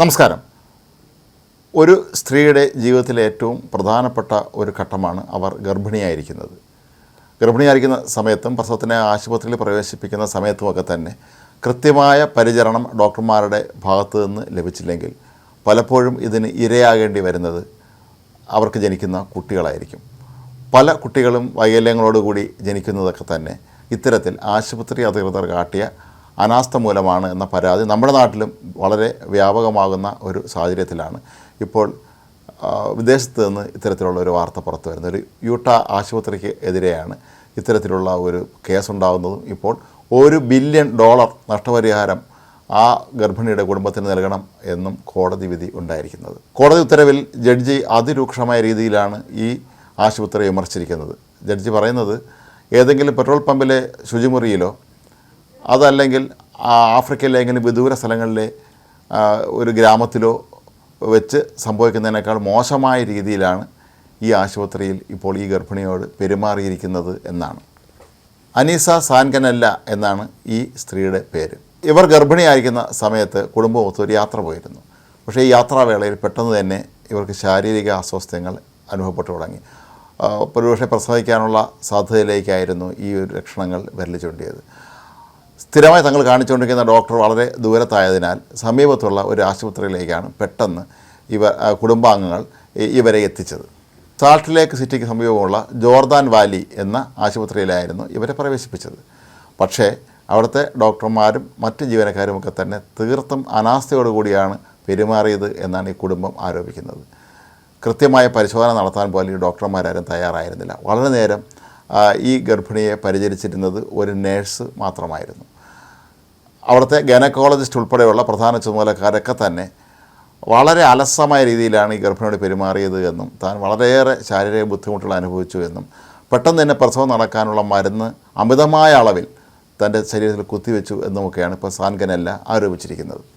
നമസ്കാരം. ഒരു സ്ത്രീയുടെ ജീവിതത്തിലെ ഏറ്റവും പ്രധാനപ്പെട്ട ഒരു ഘട്ടമാണ് അവർ ഗർഭിണിയായിരിക്കുന്നത്. ഗർഭിണിയായിരിക്കുന്ന സമയത്തും പ്രസവത്തിനെ ആശുപത്രിയിൽ പ്രവേശിപ്പിക്കുന്ന സമയത്തുമൊക്കെ തന്നെ കൃത്യമായ പരിചരണം ഡോക്ടർമാരുടെ ഭാഗത്തു നിന്ന് ലഭിച്ചില്ലെങ്കിൽ പലപ്പോഴും ഇതിന് ഇരയാകേണ്ടി വരുന്നത് അവർക്ക് ജനിക്കുന്ന കുട്ടികളായിരിക്കും. പല കുട്ടികളും വൈകല്യങ്ങളോടുകൂടി ജനിക്കുന്നതൊക്കെ തന്നെ ഇത്തരത്തിൽ ആശുപത്രി അധികൃതർ കാട്ടിയ അനാസ്ഥ മൂലമാണ് എന്ന പരാതി നമ്മുടെ നാട്ടിലും വളരെ വ്യാപകമാകുന്ന ഒരു സാഹചര്യത്തിലാണ്. ഇപ്പോൾ വിദേശത്ത് നിന്ന് ഇത്തരത്തിലുള്ള ഒരു വാർത്ത പുറത്തു വരുന്നത്. ഒരു യൂട്ട ആശുപത്രിക്ക് എതിരെയാണ് ഇത്തരത്തിലുള്ള ഒരു കേസുണ്ടാകുന്നതും ഇപ്പോൾ ഒരു ബില്യൺ ഡോളർ നഷ്ടപരിഹാരം ആ ഗർഭിണിയുടെ കുടുംബത്തിന് നൽകണം എന്നും കോടതി വിധി ഉണ്ടായിരിക്കുന്നത്. കോടതി ഉത്തരവിൽ ജഡ്ജി അതിരൂക്ഷമായ രീതിയിലാണ് ഈ ആശുപത്രി വിമർശിച്ചിരിക്കുന്നത്. ജഡ്ജി പറയുന്നത് ഏതെങ്കിലും പെട്രോൾ പമ്പിലെ ശുചിമുറിയിലോ അതല്ലെങ്കിൽ ആഫ്രിക്കയിലെ എങ്കിലും വിദൂര സ്ഥലങ്ങളിലെ ഒരു ഗ്രാമത്തിലോ വെച്ച് സംഭവിക്കുന്നതിനേക്കാൾ മോശമായ രീതിയിലാണ് ഈ ആശുപത്രിയിൽ ഇപ്പോൾ ഈ ഗർഭിണിയോട് പെരുമാറിയിരിക്കുന്നത് എന്നാണ്. അനീസ സാൻകനല്ല എന്നാണ് ഈ സ്ത്രീയുടെ പേര്. ഇവർ ഗർഭിണിയായിരിക്കുന്ന സമയത്ത് കുടുംബമൊത്ത് ഒരു യാത്ര പോയിരുന്നു. പക്ഷേ ഈ യാത്രാവേളയിൽ പെട്ടെന്ന് തന്നെ ഇവർക്ക് ശാരീരിക അസ്വാസ്ഥ്യങ്ങൾ അനുഭവപ്പെട്ടു തുടങ്ങി. ഒരുപക്ഷെ പ്രസവിക്കാനുള്ള സാധ്യതയിലേക്കായിരുന്നു ഈ ഒരു ലക്ഷണങ്ങൾ വിരൽ സ്ഥിരമായി തങ്ങൾ കാണിച്ചുകൊണ്ടിരിക്കുന്ന ഡോക്ടർ വളരെ ദൂരത്തായതിനാൽ സമീപത്തുള്ള ഒരു ആശുപത്രിയിലേക്കാണ് പെട്ടെന്ന് ഇവ കുടുംബാംഗങ്ങൾ ഇവരെ എത്തിച്ചത്. സാൾട്ട് ലേക്ക് സിറ്റിക്ക് സമീപമുള്ള ജോർദാൻ വാലി എന്ന ആശുപത്രിയിലായിരുന്നു ഇവരെ പ്രവേശിപ്പിച്ചത്. പക്ഷേ അവിടുത്തെ ഡോക്ടർമാരും മറ്റ് ജീവനക്കാരുമൊക്കെ തന്നെ തീർത്തും അനാസ്ഥയോടുകൂടിയാണ് പെരുമാറിയത് എന്നാണ് ഈ കുടുംബം ആരോപിക്കുന്നത്. കൃത്യമായ പരിശോധന നടത്താൻ പോലും ഈ ഡോക്ടർമാരാരും തയ്യാറായിരുന്നില്ല. വളരെ നേരം ഈ ഗർഭിണിയെ പരിചരിച്ചിരുന്നത് ഒരു നേഴ്സ് മാത്രമായിരുന്നു. അവിടുത്തെ ഗൈനക്കോളജിസ്റ്റ് ഉൾപ്പെടെയുള്ള പ്രധാന ചുമതലക്കാരൊക്കെ തന്നെ വളരെ അലസമായ രീതിയിലാണ് ഈ ഗർഭിണിയോട് പെരുമാറിയത് എന്നും താൻ വളരെയേറെ ശാരീരിക ബുദ്ധിമുട്ടുകൾ അനുഭവിച്ചു എന്നും പെട്ടെന്ന് തന്നെ പ്രസവം നടക്കാനുള്ള മരുന്ന് അമിതമായ അളവിൽ തന്റെ ശരീരത്തിൽ കുത്തിവെച്ചു എന്നുമൊക്കെയാണ് ഇപ്പോൾ സാൻഗനല്ല ആരോപിച്ചിരിക്കുന്നത്.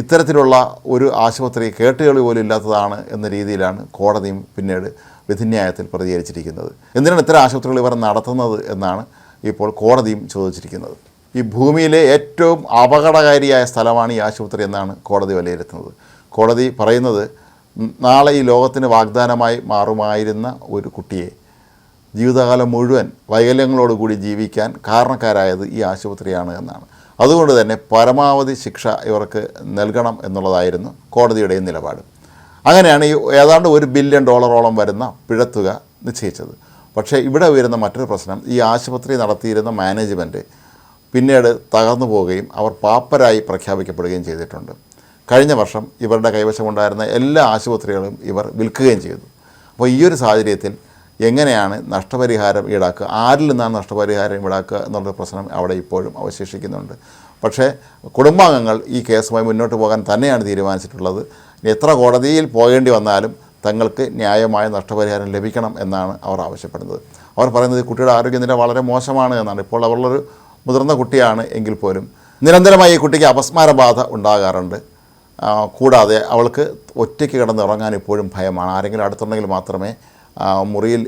ഇത്തരത്തിലുള്ള ഒരു ആശുപത്രി കേട്ടുകളി പോലും ഇല്ലാത്തതാണ് എന്ന രീതിയിലാണ് കോടതിയും പിന്നീട് വിധിന്യായത്തിൽ പ്രതികരിച്ചിരിക്കുന്നത്. എന്തിനാണ് ഇത്തരം ആശുപത്രികൾ ഇവർ നടത്തുന്നത് എന്നാണ് ഇപ്പോൾ കോടതിയും ചോദിച്ചിരിക്കുന്നത്. ഈ ഭൂമിയിലെ ഏറ്റവും അപകടകാരിയായ സ്ഥലമാണ് ഈ ആശുപത്രി എന്നാണ് കോടതി വിലയിരുത്തുന്നത്. കോടതി പറയുന്നത് നാളെ ഈ ലോകത്തിന് വാഗ്ദാനമായി മാറുമായിരുന്ന ഒരു കുട്ടിയെ ജീവിതകാലം മുഴുവൻ വൈകല്യങ്ങളോടുകൂടി ജീവിക്കാൻ കാരണക്കാരായത് ഈ ആശുപത്രിയാണ് എന്നാണ്. അതുകൊണ്ട് തന്നെ പരമാവധി ശിക്ഷ ഇവർക്ക് നൽകണം എന്നുള്ളതായിരുന്നു കോടതിയുടെയും നിലപാട്. അങ്ങനെയാണ് ഈ ഏതാണ്ട് ഒരു ബില്യൺ ഡോളറോളം വരുന്ന പിഴത്തുക നിശ്ചയിച്ചത്. പക്ഷേ ഇവിടെ വരുന്ന മറ്റൊരു പ്രശ്നം ഈ ആശുപത്രി നടത്തിയിരുന്ന മാനേജ്മെന്റ് പിന്നീട് തകർന്നു പോവുകയും അവർ പാപ്പരായി പ്രഖ്യാപിക്കപ്പെടുകയും ചെയ്തിട്ടുണ്ട്. കഴിഞ്ഞ വർഷം ഇവരുടെ കൈവശമുണ്ടായിരുന്ന എല്ലാ ആശുപത്രികളും ഇവർ വിൽക്കുകയും ചെയ്തു. അപ്പോൾ ഈ ഒരു സാഹചര്യത്തിൽ എങ്ങനെയാണ് നഷ്ടപരിഹാരം ഈടാക്കുക? ആരിൽ നിന്നാണ് നഷ്ടപരിഹാരം ഈടാക്കുക എന്നുള്ള പ്രശ്നം അവിടെ ഇപ്പോഴും അവശേഷിക്കുന്നുണ്ട്. പക്ഷേ കുടുംബാംഗങ്ങൾ ഈ കേസുമായി മുന്നോട്ട് പോകാൻ തന്നെയാണ് തീരുമാനിച്ചിട്ടുള്ളത്. എത്ര കോടതിയിൽ പോകേണ്ടി വന്നാലും തങ്ങൾക്ക് ന്യായമായ നഷ്ടപരിഹാരം ലഭിക്കണം എന്നാണ് അവർ ആവശ്യപ്പെടുന്നത്. അവർ പറയുന്നത് കുട്ടിയുടെ ആരോഗ്യനില വളരെ മോശമാണ് എന്നാണ്. ഇപ്പോൾ അവരുള്ളൊരു മുതിർന്ന കുട്ടിയാണ് എങ്കിൽ പോലും നിരന്തരമായി ഈ കുട്ടിക്ക് അപസ്മാരബാധ ഉണ്ടാകാറുണ്ട്. കൂടാതെ അവൾക്ക് ഒറ്റയ്ക്ക് കിടന്ന് ഉറങ്ങാൻ ഇപ്പോഴും ഭയമാണ്. ആരെങ്കിലും അടുത്തുണ്ടെങ്കിൽ മാത്രമേ മുറിയിൽ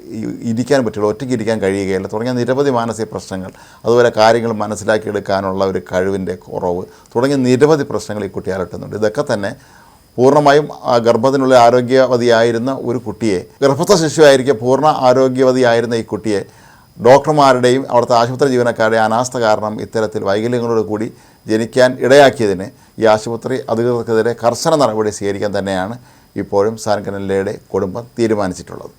ഇരിക്കാൻ പറ്റുള്ളൂ ഒറ്റയ്ക്ക് ഇരിക്കാൻ കഴിയുകയില്ല. തുടങ്ങിയ നിരവധി മാനസിക പ്രശ്നങ്ങൾ അതുപോലെ കാര്യങ്ങൾ മനസ്സിലാക്കിയെടുക്കാനുള്ള ഒരു കഴിവിന്റെ കുറവ് തുടങ്ങിയ നിരവധി പ്രശ്നങ്ങൾ ഈ കുട്ടി അലട്ടുന്നുണ്ട്. ഇതൊക്കെ തന്നെ പൂർണമായും ഗർഭത്തിനുള്ള ആരോഗ്യവതിയായിരുന്ന ഒരു കുട്ടിയെ ഗർഭസ്ഥ ശിശുവായിരിക്കെ പൂർണ ആരോഗ്യവതിയായിരുന്ന ഈ കുട്ടിയെ ഡോക്ടർമാരുടെയും അവിടുത്തെ ആശുപത്രി ജീവനക്കാരുടെയും അനാസ്ഥ കാരണം ഇത്തരത്തിൽ വൈകല്യങ്ങളോട് കൂടി ജനിക്കാൻ ഇടയാക്കിയതിന് ഈ ആശുപത്രി അധികൃതർക്കെതിരെ കർശന നടപടി സ്വീകരിക്കാൻ തന്നെയാണ് ഇപ്പോഴും സാൻകനല്ലയുടെ കുടുംബം തീരുമാനിച്ചിട്ടുള്ളത്.